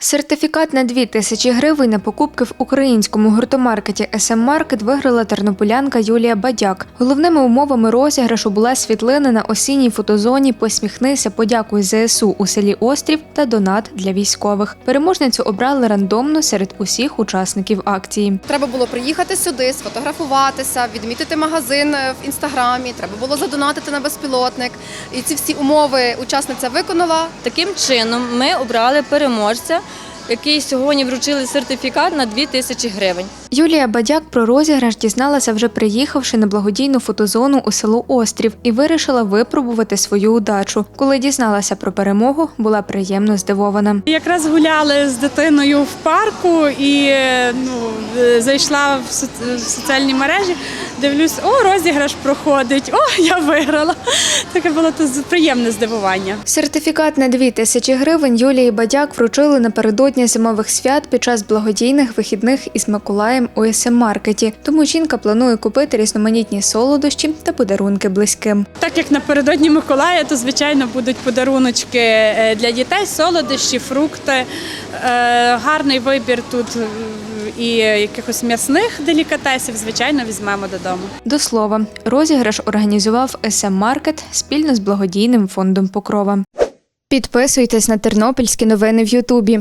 Сертифікат на 2 тисячі гривень на покупки в українському гуртомаркеті «СМ Маркет» виграла тернополянка Юлія Бадяк. Головними умовами розіграшу була світлина на осінній фотозоні «Посміхнися, подякуй ЗСУ» у селі Острів та донат для військових. Переможницю обрали рандомно серед усіх учасників акції. Треба було приїхати сюди, сфотографуватися, відмітити магазин е, в інстаграмі. Треба було задонатити на безпілотник. І ці всі умови учасниця виконала. Таким чином ми обрали переможця, який сьогодні вручили сертифікат на 2 тисячі гривень. Юлія Бадяк про розіграш дізналася вже приїхавши на благодійну фотозону у село Острів і вирішила випробувати свою удачу. Коли дізналася про перемогу, була приємно здивована. Якраз гуляли з дитиною в парку і ну, е, зайшла в соціальні мережі. Дивлюсь, о, розіграш проходить, о, я виграла. Таке було то приємне здивування. Сертифікат на 2 тисячі гривень Юлії Бадяк вручили напередодні зимових свят під час благодійних вихідних із Миколаєм у СМ Маркеті. Тому жінка планує купити різноманітні солодощі та подарунки близьким. Так як напередодні Миколая, то звичайно будуть подаруночки е, для дітей, солодощі, фрукти. Е, Гарний вибір тут і якихось м'ясних делікатесів, звичайно, візьмемо додому. До слова, розіграш організував СМ Маркет спільно з благодійним фондом Покрова. Підписуйтесь на тернопільські новини в Ютубі.